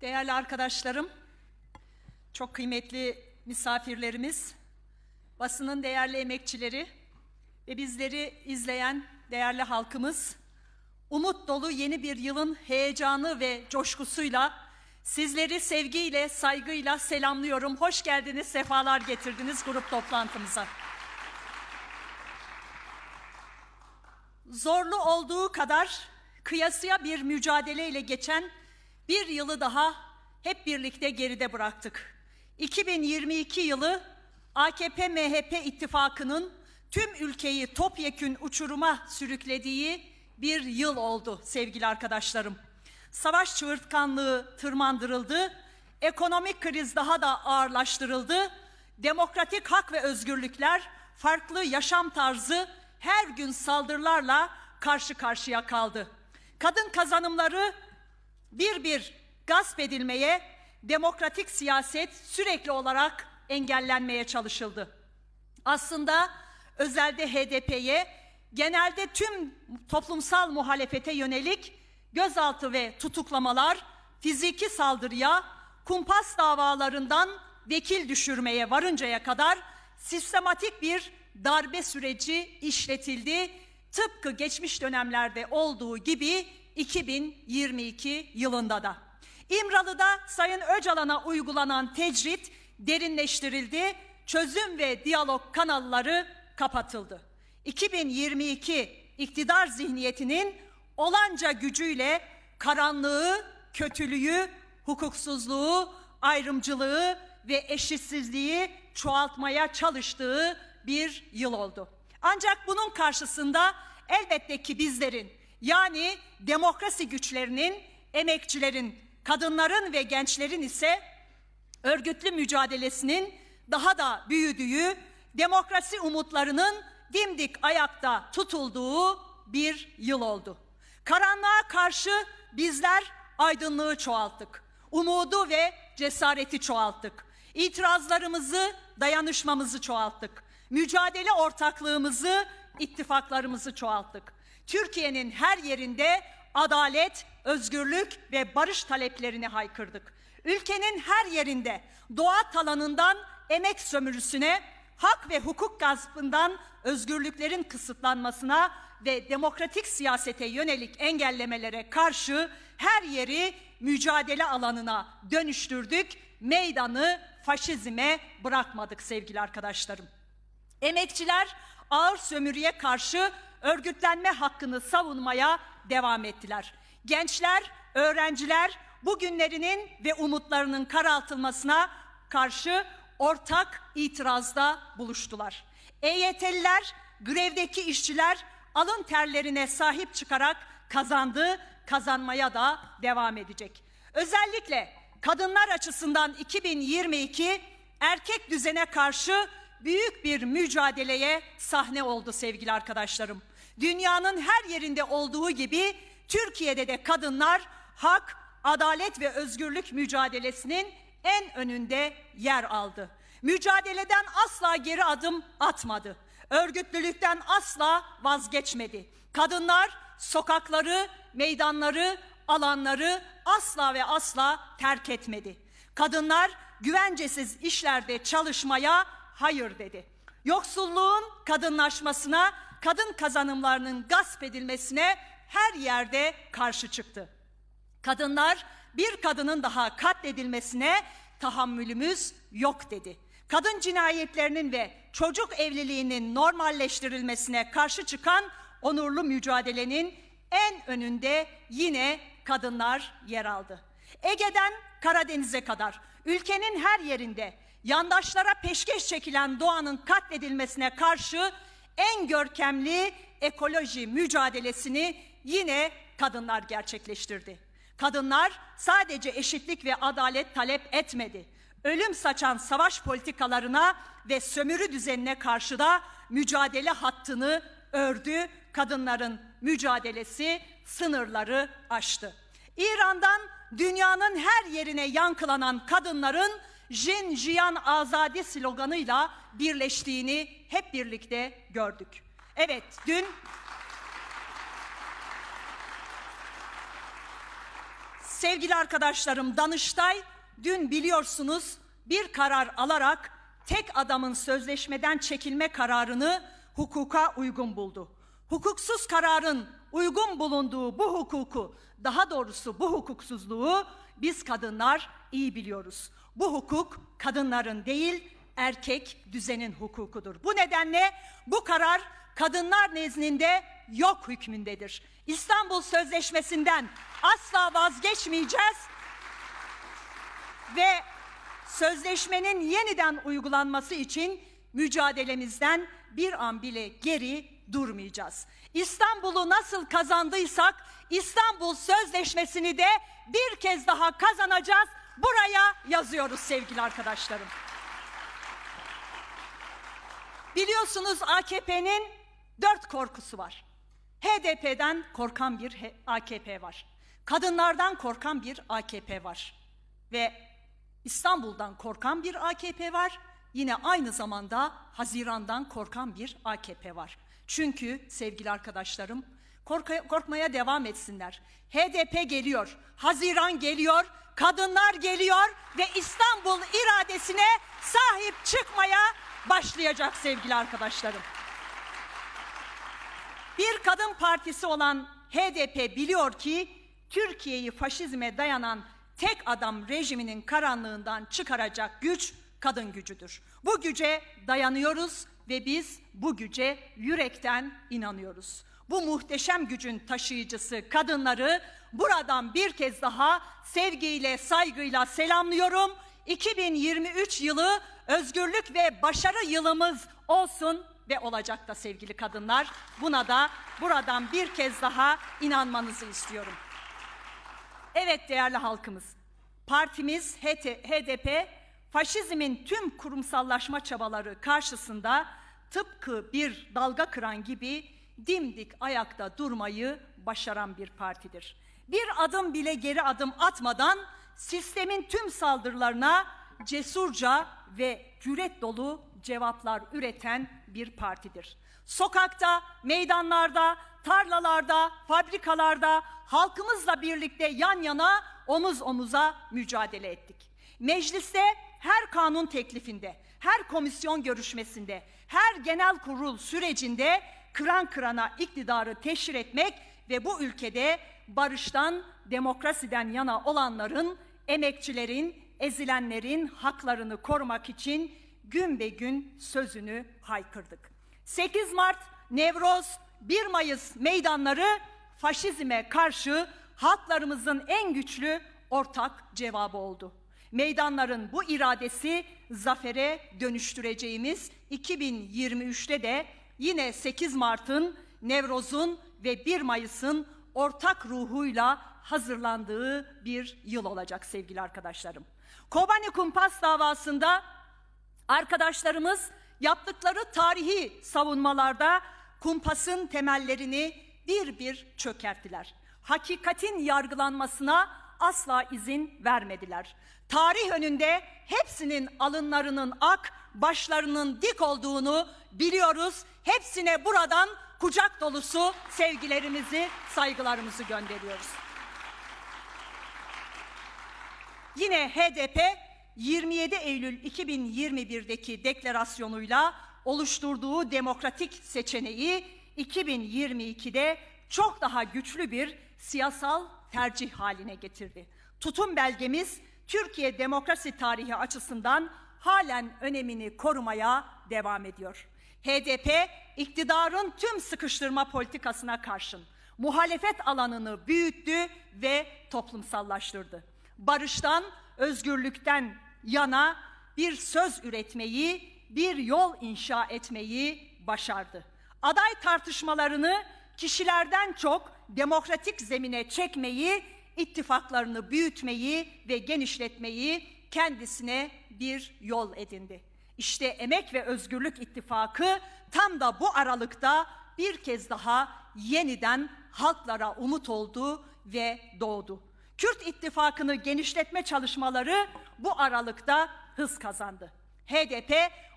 Değerli arkadaşlarım, çok kıymetli misafirlerimiz, basının değerli emekçileri ve bizleri izleyen değerli halkımız, umut dolu yeni bir yılın heyecanı ve coşkusuyla sizleri sevgiyle, saygıyla selamlıyorum. Hoş geldiniz, sefalar getirdiniz grup toplantımıza. Zorlu olduğu kadar kıyasıya bir mücadeleyle geçen bir yılı daha hep birlikte geride bıraktık. 2022 yılı AKP-MHP ittifakının tüm ülkeyi topyekün uçuruma sürüklediği bir yıl oldu sevgili arkadaşlarım. Savaş çığırtkanlığı tırmandırıldı, ekonomik kriz daha da ağırlaştırıldı, demokratik hak ve özgürlükler, farklı yaşam tarzı her gün saldırılarla karşı karşıya kaldı. Kadın kazanımları bir bir gasp edilmeye, demokratik siyaset sürekli olarak engellenmeye çalışıldı. Aslında özelde HDP'ye, genelde tüm toplumsal muhalefete yönelik gözaltı ve tutuklamalar, fiziki saldırıya, kumpas davalarından vekil düşürmeye varıncaya kadar sistematik bir darbe süreci işletildi. Tıpkı geçmiş dönemlerde olduğu gibi 2022 yılında da. İmralı'da Sayın Öcalan'a uygulanan tecrit derinleştirildi, çözüm ve diyalog kanalları kapatıldı. 2022 iktidar zihniyetinin olanca gücüyle karanlığı, kötülüğü, hukuksuzluğu, ayrımcılığı ve eşitsizliği çoğaltmaya çalıştığı bir yıl oldu. Ancak bunun karşısında elbette ki bizlerin yani demokrasi güçlerinin, emekçilerin, kadınların ve gençlerin ise örgütlü mücadelesinin daha da büyüdüğü, demokrasi umutlarının dimdik ayakta tutulduğu bir yıl oldu. Karanlığa karşı bizler aydınlığı çoğalttık. Umudu ve cesareti çoğalttık. İtirazlarımızı, dayanışmamızı çoğalttık. Mücadele ortaklığımızı, ittifaklarımızı çoğalttık. Türkiye'nin her yerinde adalet, özgürlük ve barış taleplerini haykırdık. Ülkenin her yerinde doğa talanından emek sömürüsüne, hak ve hukuk gaspından özgürlüklerin kısıtlanmasına ve demokratik siyasete yönelik engellemelere karşı her yeri mücadele alanına dönüştürdük. Meydanı faşizme bırakmadık sevgili arkadaşlarım. Emekçiler ağır sömürüye karşı örgütlenme hakkını savunmaya devam ettiler. Gençler, öğrenciler bugünlerinin ve umutlarının karaltılmasına karşı ortak itirazda buluştular. EYT'liler, grevdeki işçiler alın terlerine sahip çıkarak kazandı, kazanmaya da devam edecek. Özellikle kadınlar açısından 2022 erkek düzene karşı büyük bir mücadeleye sahne oldu sevgili arkadaşlarım. Dünyanın her yerinde olduğu gibi Türkiye'de de kadınlar hak, adalet ve özgürlük mücadelesinin en önünde yer aldı. Mücadeleden asla geri adım atmadı. Örgütlülükten asla vazgeçmedi. Kadınlar sokakları, meydanları, alanları asla ve asla terk etmedi. Kadınlar güvencesiz işlerde çalışmaya hayır dedi. Yoksulluğun kadınlaşmasına, kadın kazanımlarının gasp edilmesine her yerde karşı çıktı. Kadınlar bir kadının daha katledilmesine tahammülümüz yok dedi. Kadın cinayetlerinin ve çocuk evliliğinin normalleştirilmesine karşı çıkan onurlu mücadelenin en önünde yine kadınlar yer aldı. Ege'den Karadeniz'e kadar ülkenin her yerinde yandaşlara peşkeş çekilen doğanın katledilmesine karşı en görkemli ekoloji mücadelesini yine kadınlar gerçekleştirdi. Kadınlar sadece eşitlik ve adalet talep etmedi. Ölüm saçan savaş politikalarına ve sömürü düzenine karşı da mücadele hattını ördü. Kadınların mücadelesi sınırları aştı. İran'dan dünyanın her yerine yankılanan kadınların Jin Jiyan Azadi sloganıyla birleştiğini hep birlikte gördük. Evet, dün sevgili arkadaşlarım Danıştay dün biliyorsunuz bir karar alarak tek adamın sözleşmeden çekilme kararını hukuka uygun buldu. Hukuksuz kararın uygun bulunduğu bu hukuku, daha doğrusu bu hukuksuzluğu biz kadınlar iyi biliyoruz. Bu hukuk kadınların değil, erkek düzenin hukukudur. Bu nedenle bu karar kadınlar nezdinde yok hükmündedir. İstanbul Sözleşmesi'nden asla vazgeçmeyeceğiz ve sözleşmenin yeniden uygulanması için mücadelemizden bir an bile geri durmayacağız. İstanbul'u nasıl kazandıysak İstanbul Sözleşmesi'ni de bir kez daha kazanacağız. Buraya yazıyoruz sevgili arkadaşlarım. Biliyorsunuz AKP'nin dört korkusu var. HDP'den korkan bir AKP var. Kadınlardan korkan bir AKP var. Ve İstanbul'dan korkan bir AKP var. Yine aynı zamanda Haziran'dan korkan bir AKP var. Çünkü sevgili arkadaşlarım korkmaya devam etsinler. HDP geliyor, Haziran geliyor, kadınlar geliyor ve İstanbul iradesine sahip çıkmaya başlayacak sevgili arkadaşlarım. Bir kadın partisi olan HDP biliyor ki Türkiye'yi faşizme dayanan tek adam rejiminin karanlığından çıkaracak güç kadın gücüdür. Bu güce dayanıyoruz ve biz bu güce yürekten inanıyoruz. Bu muhteşem gücün taşıyıcısı kadınları buradan bir kez daha sevgiyle, saygıyla selamlıyorum. 2023 yılı özgürlük ve başarı yılımız olsun ve olacak da sevgili kadınlar. Buna da buradan bir kez daha inanmanızı istiyorum. Evet değerli halkımız, partimiz HDP faşizmin tüm kurumsallaşma çabaları karşısında tıpkı bir dalga kıran gibi dimdik ayakta durmayı başaran bir partidir. Bir adım bile geri adım atmadan sistemin tüm saldırılarına cesurca ve cüret dolu cevaplar üreten bir partidir. Sokakta, meydanlarda, tarlalarda, fabrikalarda halkımızla birlikte yan yana, omuz omuza mücadele ettik. Mecliste her kanun teklifinde, her komisyon görüşmesinde, her genel kurul sürecinde kıran kırana iktidarı teşhir etmek ve bu ülkede barıştan, demokrasiden yana olanların, emekçilerin, ezilenlerin haklarını korumak için gün be gün sözünü haykırdık. 8 Mart, Nevroz, 1 Mayıs meydanları faşizme karşı halklarımızın en güçlü ortak cevabı oldu. Meydanların bu iradesi zafere dönüştüreceğimiz 2023'te de yine 8 Mart'ın, Nevroz'un ve 1 Mayıs'ın ortak ruhuyla hazırlandığı bir yıl olacak sevgili arkadaşlarım. Kobani Kumpas davasında arkadaşlarımız yaptıkları tarihi savunmalarda kumpasın temellerini bir bir çökerttiler. Hakikatin yargılanmasına asla izin vermediler. Tarih önünde hepsinin alınlarının ak, başlarının dik olduğunu biliyoruz. Hepsine buradan kucak dolusu sevgilerimizi, saygılarımızı gönderiyoruz. Yine HDP 27 Eylül 2021'deki deklarasyonuyla oluşturduğu demokratik seçeneği 2022'de çok daha güçlü bir siyasal tercih haline getirdi. Tutum belgemiz Türkiye demokrasi tarihi açısından halen önemini korumaya devam ediyor. HDP iktidarın tüm sıkıştırma politikasına karşın muhalefet alanını büyüttü ve toplumsallaştırdı. Barıştan, özgürlükten yana bir söz üretmeyi, bir yol inşa etmeyi başardı. Aday tartışmalarını kişilerden çok demokratik zemine çekmeyi, ittifaklarını büyütmeyi ve genişletmeyi kendisine bir yol edindi. İşte Emek ve Özgürlük İttifakı tam da bu aralıkta bir kez daha yeniden halklara umut oldu ve doğdu. Kürt İttifakı'nı genişletme çalışmaları bu aralıkta hız kazandı. HDP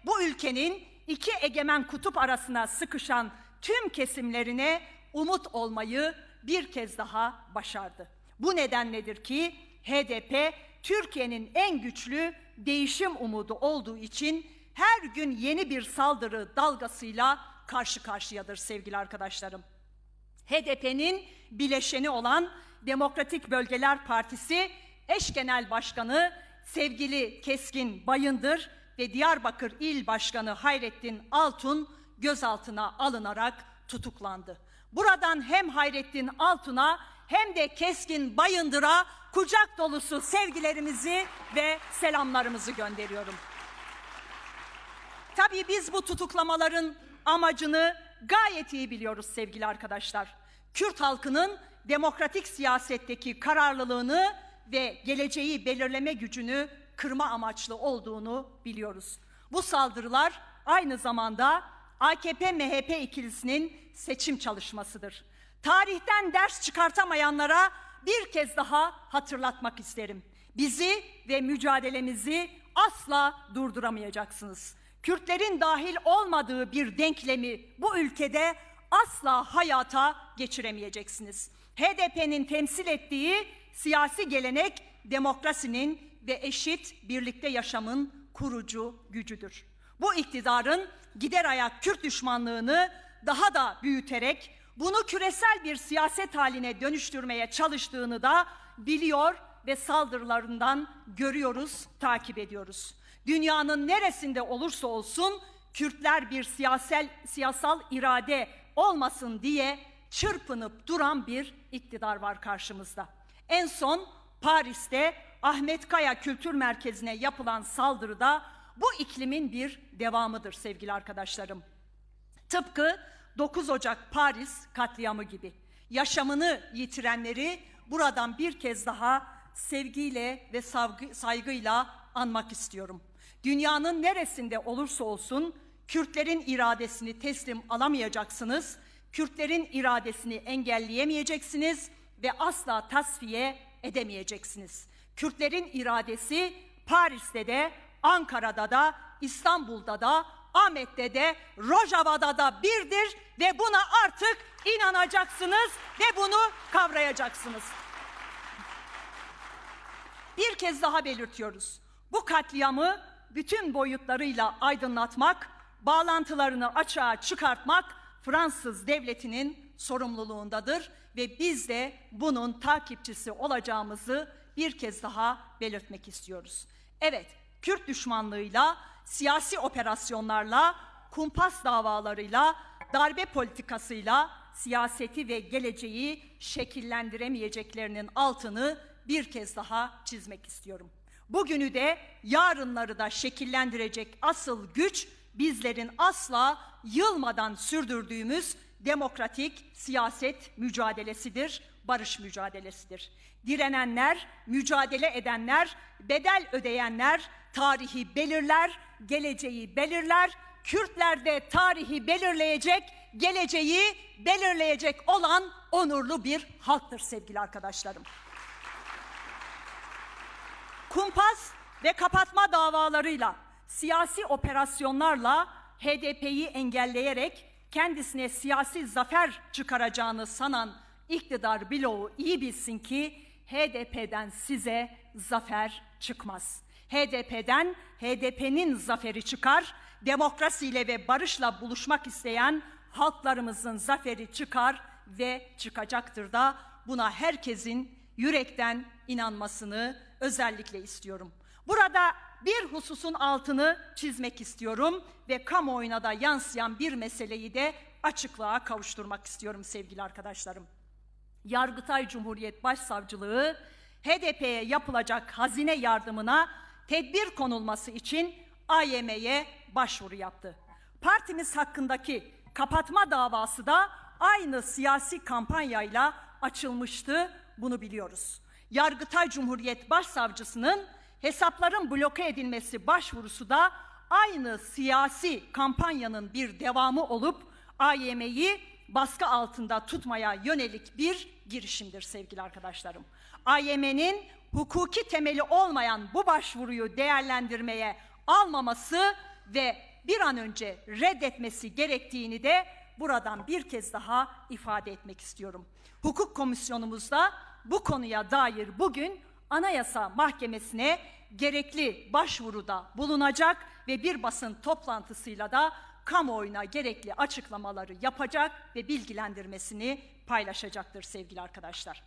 bu ülkenin iki egemen kutup arasına sıkışan tüm kesimlerine umut olmayı bir kez daha başardı. Bu nedenledir ki HDP Türkiye'nin en güçlü değişim umudu olduğu için her gün yeni bir saldırı dalgasıyla karşı karşıyadır sevgili arkadaşlarım. HDP'nin bileşeni olan Demokratik Bölgeler Partisi eş genel başkanı sevgili Keskin Bayındır ve Diyarbakır İl Başkanı Hayrettin Altun gözaltına alınarak tutuklandı. Buradan hem Hayrettin Altun'a hem de Keskin Bayındır'a kucak dolusu sevgilerimizi ve selamlarımızı gönderiyorum. Tabii biz bu tutuklamaların amacını gayet iyi biliyoruz sevgili arkadaşlar. Kürt halkının demokratik siyasetteki kararlılığını ve geleceği belirleme gücünü kırma amaçlı olduğunu biliyoruz. Bu saldırılar aynı zamanda AKP-MHP ikilisinin seçim çalışmasıdır. Tarihten ders çıkartamayanlara bir kez daha hatırlatmak isterim. Bizi ve mücadelemizi asla durduramayacaksınız. Kürtlerin dahil olmadığı bir denklemi bu ülkede asla hayata geçiremeyeceksiniz. HDP'nin temsil ettiği siyasi gelenek demokrasinin ve eşit birlikte yaşamın kurucu gücüdür. Bu iktidarın gider ayak Kürt düşmanlığını daha da büyüterek bunu küresel bir siyaset haline dönüştürmeye çalıştığını da biliyor ve saldırılarından görüyoruz, takip ediyoruz. Dünyanın neresinde olursa olsun Kürtler bir siyasal siyasal irade olmasın diye çırpınıp duran bir iktidar var karşımızda. En son Paris'te Ahmet Kaya Kültür Merkezi'ne yapılan saldırıda bu iklimin bir devamıdır sevgili arkadaşlarım. Tıpkı 9 Ocak Paris katliamı gibi yaşamını yitirenleri buradan bir kez daha sevgiyle ve saygıyla anmak istiyorum. Dünyanın neresinde olursa olsun Kürtlerin iradesini teslim alamayacaksınız. Kürtlerin iradesini engelleyemeyeceksiniz ve asla tasfiye edemeyeceksiniz. Kürtlerin iradesi Paris'te de, Ankara'da da, İstanbul'da da, Ahmet'te de, Rojava'da da birdir ve buna artık inanacaksınız ve bunu kavrayacaksınız. Bir kez daha belirtiyoruz. Bu katliamı bütün boyutlarıyla aydınlatmak, bağlantılarını açığa çıkartmak Fransız devletinin sorumluluğundadır ve biz de bunun takipçisi olacağımızı bir kez daha belirtmek istiyoruz. Evet, Kürt düşmanlığıyla, siyasi operasyonlarla, kumpas davalarıyla, darbe politikasıyla siyaseti ve geleceği şekillendiremeyeceklerinin altını bir kez daha çizmek istiyorum. Bugünü de yarınları da şekillendirecek asıl güç bizlerin asla yılmadan sürdürdüğümüz demokratik siyaset mücadelesidir, barış mücadelesidir. Direnenler, mücadele edenler, bedel ödeyenler tarihi belirler, geleceği belirler. Kürtler de tarihi belirleyecek, geleceği belirleyecek olan onurlu bir halktır sevgili arkadaşlarım. Kumpas ve kapatma davalarıyla, siyasi operasyonlarla HDP'yi engelleyerek kendisine siyasi zafer çıkaracağını sanan iktidar bloğu iyi bilsin ki HDP'den size zafer çıkmaz. HDP'den HDP'nin zaferi çıkar, demokrasiyle ve barışla buluşmak isteyen halklarımızın zaferi çıkar ve çıkacaktır da buna herkesin yürekten inanmasını özellikle istiyorum. Burada bir hususun altını çizmek istiyorum ve kamuoyuna da yansıyan bir meseleyi de açıklığa kavuşturmak istiyorum sevgili arkadaşlarım. Yargıtay Cumhuriyet Başsavcılığı HDP'ye yapılacak hazine yardımına tedbir konulması için AYM'ye başvuru yaptı. Partimiz hakkındaki kapatma davası da aynı siyasi kampanyayla açılmıştı, bunu biliyoruz. Yargıtay Cumhuriyet Başsavcısının hesapların bloke edilmesi başvurusu da aynı siyasi kampanyanın bir devamı olup AYM'yi baskı altında tutmaya yönelik bir girişimdir sevgili arkadaşlarım. AYM'nin hukuki temeli olmayan bu başvuruyu değerlendirmeye almaması ve bir an önce reddetmesi gerektiğini de buradan bir kez daha ifade etmek istiyorum. Hukuk komisyonumuzda bu konuya dair bugün Anayasa Mahkemesi'ne gerekli başvuruda bulunacak ve bir basın toplantısıyla da kamuoyuna gerekli açıklamaları yapacak ve bilgilendirmesini paylaşacaktır sevgili arkadaşlar.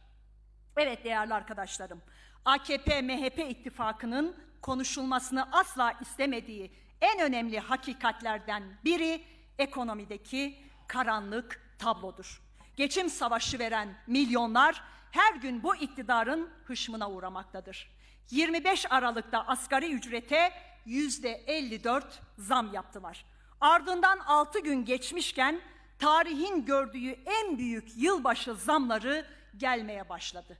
Evet değerli arkadaşlarım, AKP-MHP ittifakının konuşulmasını asla istemediği en önemli hakikatlerden biri ekonomideki karanlık tablodur. Geçim savaşı veren milyonlar her gün bu iktidarın hışmına uğramaktadır. 25 Aralık'ta asgari ücrete yüzde 54 zam yaptılar. Ardından 6 gün geçmişken tarihin gördüğü en büyük yılbaşı zamları gelmeye başladı.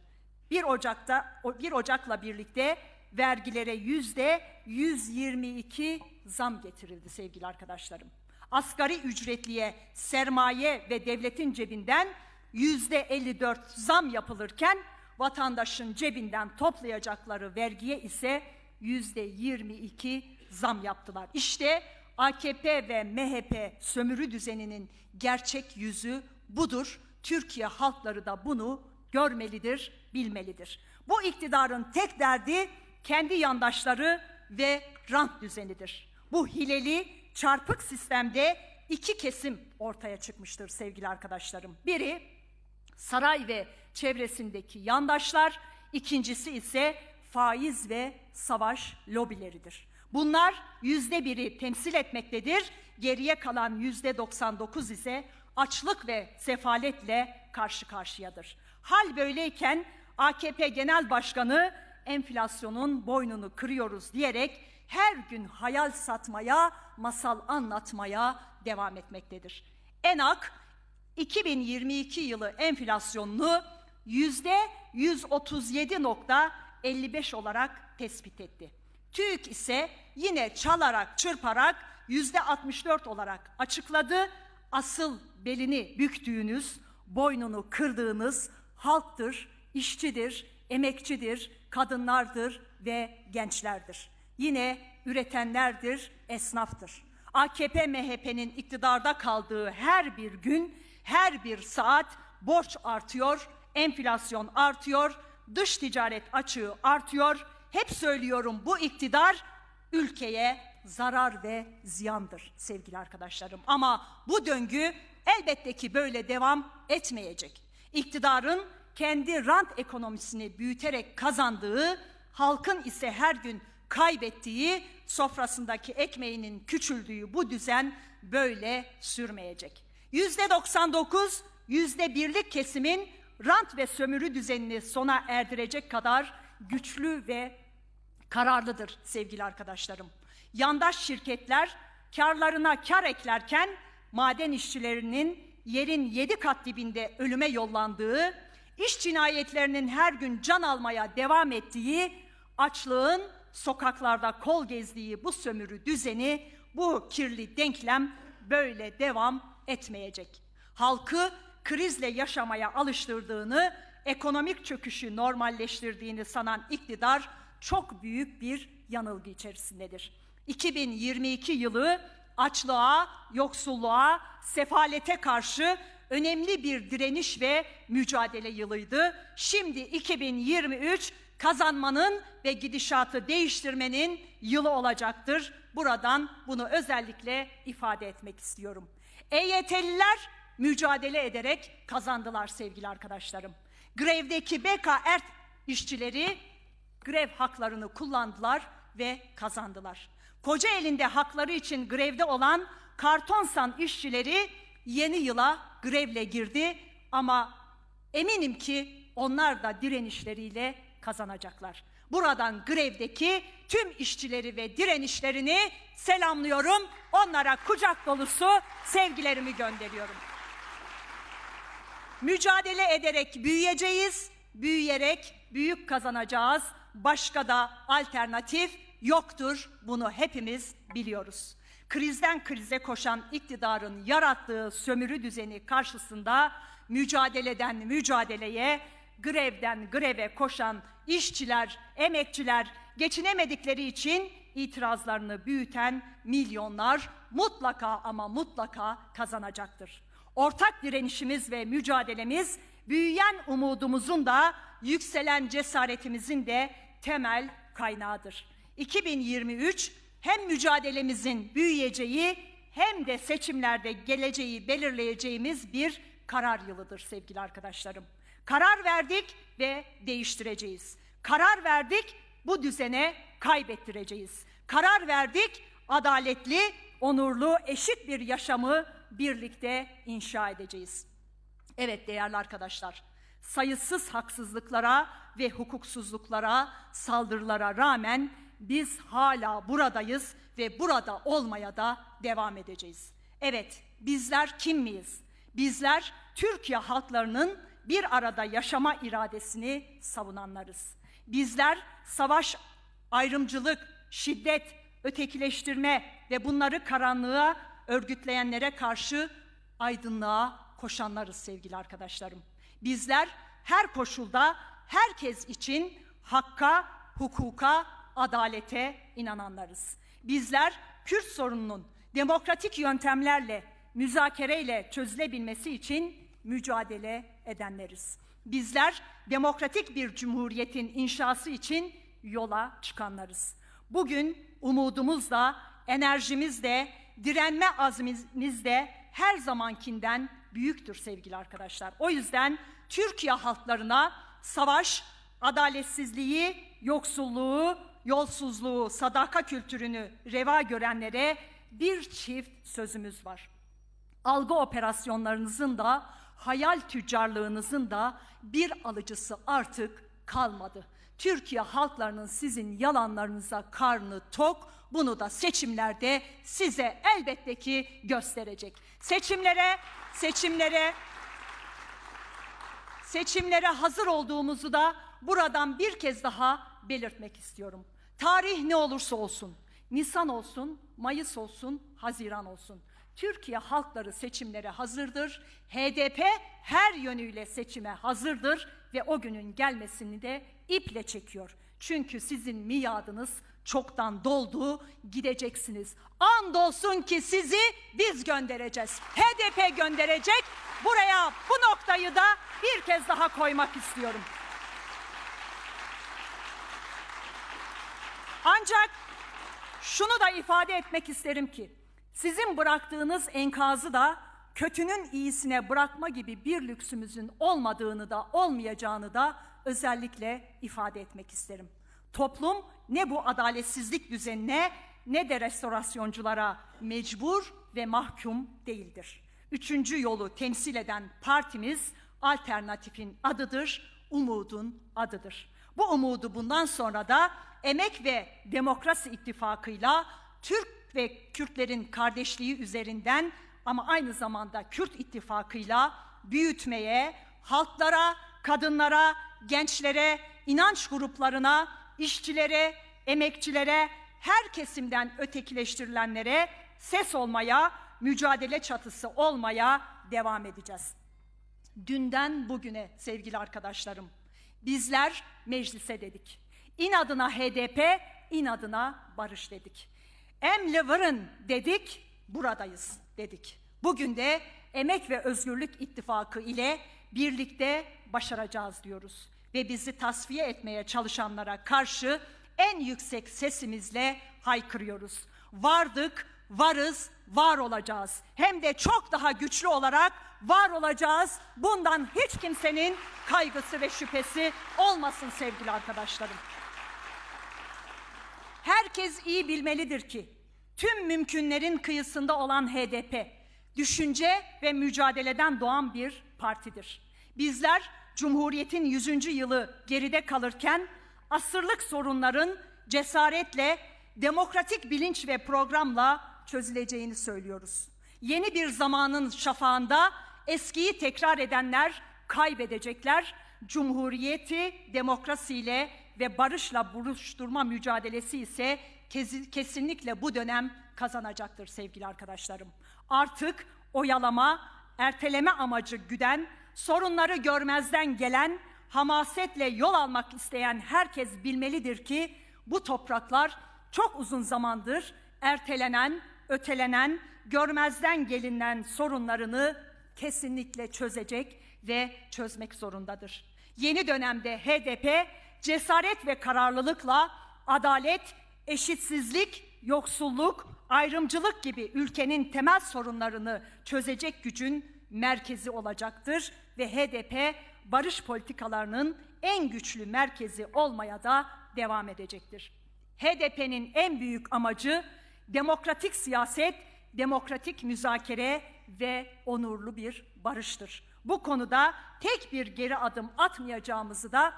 1 Ocak'ta 1 Ocak'la birlikte vergilere yüzde 122 zam getirildi sevgili arkadaşlarım. Asgari ücretliye sermaye ve devletin cebinden yüzde 54 zam yapılırken vatandaşın cebinden toplayacakları vergiye ise yüzde 22 zam yaptılar. İşte AKP ve MHP sömürü düzeninin gerçek yüzü budur. Türkiye halkları da bunu görmelidir, bilmelidir. Bu iktidarın tek derdi kendi yandaşları ve rant düzenidir. Bu hileli, çarpık sistemde iki kesim ortaya çıkmıştır sevgili arkadaşlarım. Biri saray ve çevresindeki yandaşlar, ikincisi ise faiz ve savaş lobileridir. Bunlar yüzde biri temsil etmektedir, geriye kalan yüzde 99 ise açlık ve sefaletle karşı karşıyadır. Hal böyleyken AKP Genel Başkanı enflasyonun boynunu kırıyoruz diyerek her gün hayal satmaya, masal anlatmaya devam etmektedir. ENAK 2022 yılı enflasyonunu yüzde 137.55 olarak tespit etti. TÜİK ise yine çalarak çırparak yüzde 64 olarak açıkladı. Asıl belini büktüğünüz, boynunu kırdığınız halktır, işçidir, emekçidir, kadınlardır ve gençlerdir. Yine üretenlerdir, esnaftır. AKP MHP'nin iktidarda kaldığı her bir gün, her bir saat borç artıyor, enflasyon artıyor, dış ticaret açığı artıyor. Hep söylüyorum bu iktidar ülkeye zarar ve ziyandır sevgili arkadaşlarım. Ama bu döngü elbette ki böyle devam etmeyecek. İktidarın kendi rant ekonomisini büyüterek kazandığı, halkın ise her gün kaybettiği, sofrasındaki ekmeğinin küçüldüğü bu düzen böyle sürmeyecek. Yüzde 99, yüzde birlik kesimin rant ve sömürü düzenini sona erdirecek kadar güçlü ve kararlıdır sevgili arkadaşlarım. Yandaş şirketler karlarına kar eklerken maden işçilerinin yerin yedi kat dibinde ölüme yollandığı, iş cinayetlerinin her gün can almaya devam ettiği, açlığın sokaklarda kol gezdiği bu sömürü düzeni, bu kirli denklem böyle devam etmeyecek. Halkı krizle yaşamaya alıştırdığını, ekonomik çöküşü normalleştirdiğini sanan iktidar çok büyük bir yanılgı içerisindedir. 2022 yılı açlığa, yoksulluğa, sefalete karşı önemli bir direniş ve mücadele yılıydı. Şimdi 2023 kazanmanın ve gidişatı değiştirmenin yılı olacaktır. Buradan bunu özellikle ifade etmek istiyorum. EYT'liler mücadele ederek kazandılar sevgili arkadaşlarım. Grevdeki BK ERT işçileri grev haklarını kullandılar ve kazandılar. Kocaeli'nde hakları için grevde olan kartonsan işçileri yeni yıla grevle girdi ama eminim ki onlar da direnişleriyle kazanacaklar. Buradan grevdeki tüm işçileri ve direnişlerini selamlıyorum. Onlara kucak dolusu sevgilerimi gönderiyorum. Mücadele ederek büyüyeceğiz, büyüyerek büyük kazanacağız. Başka da alternatif yoktur. Bunu hepimiz biliyoruz. Krizden krize koşan iktidarın yarattığı sömürü düzeni karşısında mücadeleden mücadeleye, grevden greve koşan işçiler, emekçiler geçinemedikleri için itirazlarını büyüten milyonlar mutlaka ama mutlaka kazanacaktır. Ortak direnişimiz ve mücadelemiz büyüyen umudumuzun da yükselen cesaretimizin de temel kaynağıdır. 2023 hem mücadelemizin büyüyeceği hem de seçimlerde geleceği belirleyeceğimiz bir karar yılıdır sevgili arkadaşlarım. Karar verdik ve değiştireceğiz. Karar verdik, bu düzene kaybettireceğiz. Karar verdik, adaletli, onurlu, eşit bir yaşamı birlikte inşa edeceğiz. Evet değerli arkadaşlar, sayısız haksızlıklara ve hukuksuzluklara, saldırılara rağmen biz hala buradayız ve burada olmaya da devam edeceğiz. Evet, bizler kim miyiz? Bizler Türkiye halklarının bir arada yaşama iradesini savunanlarız. Bizler savaş, ayrımcılık, şiddet, ötekileştirme ve bunları karanlığa örgütleyenlere karşı aydınlığa koşanlarız sevgili arkadaşlarım. Bizler her koşulda herkes için hakka, hukuka, adalete inananlarız. Bizler Kürt sorununun demokratik yöntemlerle, müzakereyle çözülebilmesi için mücadele edenleriz. Bizler demokratik bir cumhuriyetin inşası için yola çıkanlarız. Bugün umudumuz da, enerjimiz de, direnme azmimiz de her zamankinden büyüktür sevgili arkadaşlar. O yüzden Türkiye halklarına savaş, adaletsizliği, yoksulluğu, yolsuzluğu, sadaka kültürünü reva görenlere bir çift sözümüz var. Algı operasyonlarınızın da, hayal tüccarlığınızın da bir alıcısı artık kalmadı. Türkiye halklarının sizin yalanlarınıza karnı tok, bunu da seçimlerde size elbette ki gösterecek. Seçimlere, seçimlere, seçimlere hazır olduğumuzu da buradan bir kez daha belirtmek istiyorum. Tarih ne olursa olsun, Nisan olsun, Mayıs olsun, Haziran olsun. Türkiye halkları seçimlere hazırdır. HDP her yönüyle seçime hazırdır ve o günün gelmesini de iple çekiyor. Çünkü sizin miadınız çoktan doldu, gideceksiniz. Andolsun ki sizi biz göndereceğiz. HDP gönderecek. Buraya bu noktayı da bir kez daha koymak istiyorum. Ancak şunu da ifade etmek isterim ki sizin bıraktığınız enkazı da kötünün iyisine bırakma gibi bir lüksümüzün olmadığını da olmayacağını da özellikle ifade etmek isterim. Toplum ne bu adaletsizlik düzenine ne de restorasyonculara mecbur ve mahkum değildir. Üçüncü yolu temsil eden partimiz alternatifin adıdır, umudun adıdır. Bu umudu bundan sonra da Emek ve Demokrasi İttifakı'yla Türk ve Kürtlerin kardeşliği üzerinden ama aynı zamanda Kürt İttifakı'yla büyütmeye, halklara, kadınlara, gençlere, inanç gruplarına, işçilere, emekçilere, her kesimden ötekileştirilenlere ses olmaya, mücadele çatısı olmaya devam edeceğiz. Dünden bugüne sevgili arkadaşlarım, bizler meclise dedik. İnadına HDP, inadına barış dedik. Emle varın dedik, buradayız dedik. Bugün de Emek ve Özgürlük İttifakı ile birlikte başaracağız diyoruz. Ve bizi tasfiye etmeye çalışanlara karşı en yüksek sesimizle haykırıyoruz. Vardık, varız, var olacağız. Hem de çok daha güçlü olarak var olacağız. Bundan hiç kimsenin kaygısı ve şüphesi olmasın sevgili arkadaşlarım. Herkes iyi bilmelidir ki tüm mümkünlerin kıyısında olan HDP düşünce ve mücadeleden doğan bir partidir. Bizler Cumhuriyet'in 100. yılı geride kalırken asırlık sorunların cesaretle, demokratik bilinç ve programla çözüleceğini söylüyoruz. Yeni bir zamanın şafağında eskiyi tekrar edenler kaybedecekler. Cumhuriyeti demokrasiyle ve barışla buluşturma mücadelesi ise kesinlikle bu dönem kazanacaktır sevgili arkadaşlarım. Artık oyalama, erteleme amacı güden, sorunları görmezden gelen, hamasetle yol almak isteyen herkes bilmelidir ki bu topraklar çok uzun zamandır ertelenen, ötelenen, görmezden gelinen sorunlarını kesinlikle çözecek ve çözmek zorundadır. Yeni dönemde HDP cesaret ve kararlılıkla adalet, eşitsizlik, yoksulluk, ayrımcılık gibi ülkenin temel sorunlarını çözecek gücün merkezi olacaktır ve HDP barış politikalarının en güçlü merkezi olmaya da devam edecektir. HDP'nin en büyük amacı demokratik siyaset, demokratik müzakere ve onurlu bir barıştır. Bu konuda tek bir geri adım atmayacağımızı da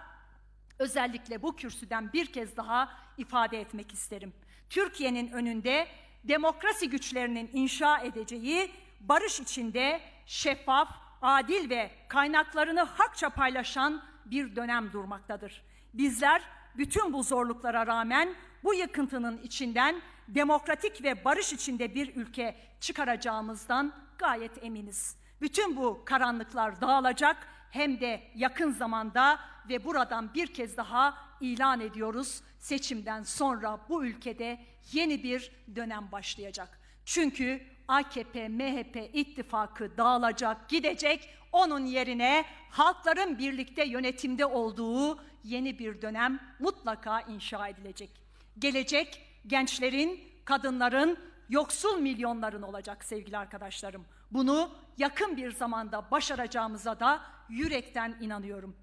özellikle bu kürsüden bir kez daha ifade etmek isterim. Türkiye'nin önünde demokrasi güçlerinin inşa edeceği barış içinde şeffaf, adil ve kaynaklarını hakça paylaşan bir dönem durmaktadır. Bizler bütün bu zorluklara rağmen bu yıkıntının içinden demokratik ve barış içinde bir ülke çıkaracağımızdan gayet eminiz. Bütün bu karanlıklar dağılacak hem de yakın zamanda ve buradan bir kez daha ilan ediyoruz. Seçimden sonra bu ülkede yeni bir dönem başlayacak. Çünkü AKP, MHP ittifakı dağılacak, gidecek. Onun yerine halkların birlikte yönetimde olduğu yeni bir dönem mutlaka inşa edilecek. Gelecek gençlerin, kadınların, yoksul milyonların olacak sevgili arkadaşlarım. Bunu yakın bir zamanda başaracağımıza da yürekten inanıyorum.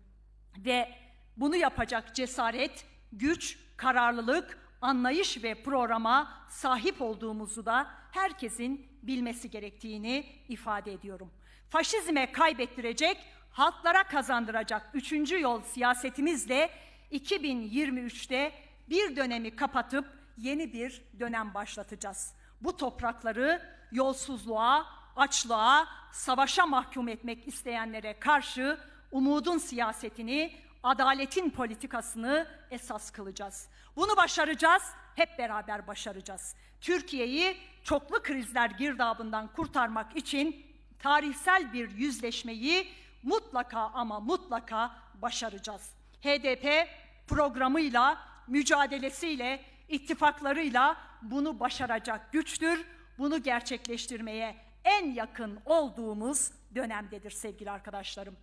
Ve bunu yapacak cesaret, güç, kararlılık, anlayış ve programa sahip olduğumuzu da herkesin bilmesi gerektiğini ifade ediyorum. Faşizme kaybettirecek, halklara kazandıracak üçüncü yol siyasetimizle 2023'te bir dönemi kapatıp yeni bir dönem başlatacağız. Bu toprakları yolsuzluğa, açlığa, savaşa mahkum etmek isteyenlere karşı umudun siyasetini, adaletin politikasını esas kılacağız. Bunu başaracağız, hep beraber başaracağız. Türkiye'yi çoklu krizler girdabından kurtarmak için tarihsel bir yüzleşmeyi mutlaka ama mutlaka başaracağız. HDP programıyla, mücadelesiyle, ittifaklarıyla bunu başaracak güçtür. Bunu gerçekleştirmeye en yakın olduğumuz dönemdedir sevgili arkadaşlarım.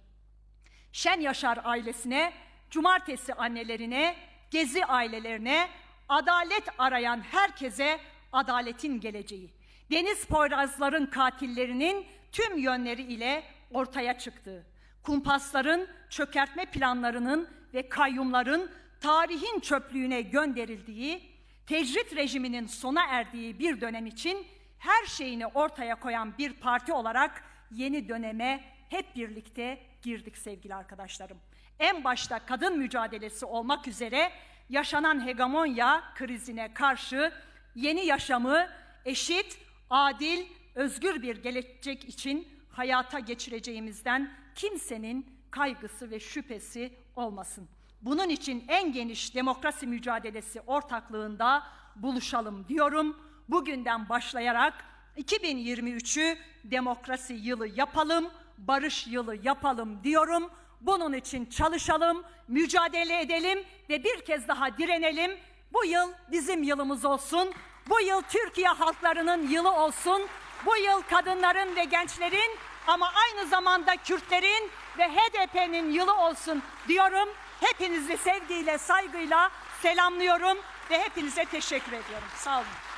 Şen Yaşar ailesine, cumartesi annelerine, gezi ailelerine, adalet arayan herkese adaletin geleceği. Deniz Poyrazların katillerinin tüm yönleri ile ortaya çıktığı, kumpasların, çökertme planlarının ve kayyumların tarihin çöplüğüne gönderildiği, tecrit rejiminin sona erdiği bir dönem için her şeyini ortaya koyan bir parti olarak yeni döneme hep birlikte girdik sevgili arkadaşlarım. En başta kadın mücadelesi olmak üzere yaşanan hegemonya krizine karşı yeni yaşamı eşit, adil, özgür bir gelecek için hayata geçireceğimizden kimsenin kaygısı ve şüphesi olmasın. Bunun için en geniş demokrasi mücadelesi ortaklığında buluşalım diyorum. Bugünden başlayarak 2023'ü demokrasi yılı yapalım, barış yılı yapalım diyorum. Bunun için çalışalım, mücadele edelim ve bir kez daha direnelim. Bu yıl bizim yılımız olsun. Bu yıl Türkiye halklarının yılı olsun. Bu yıl kadınların ve gençlerin ama aynı zamanda Kürtlerin ve HDP'nin yılı olsun diyorum. Hepinizi sevgiyle, saygıyla selamlıyorum ve hepinize teşekkür ediyorum. Sağ olun.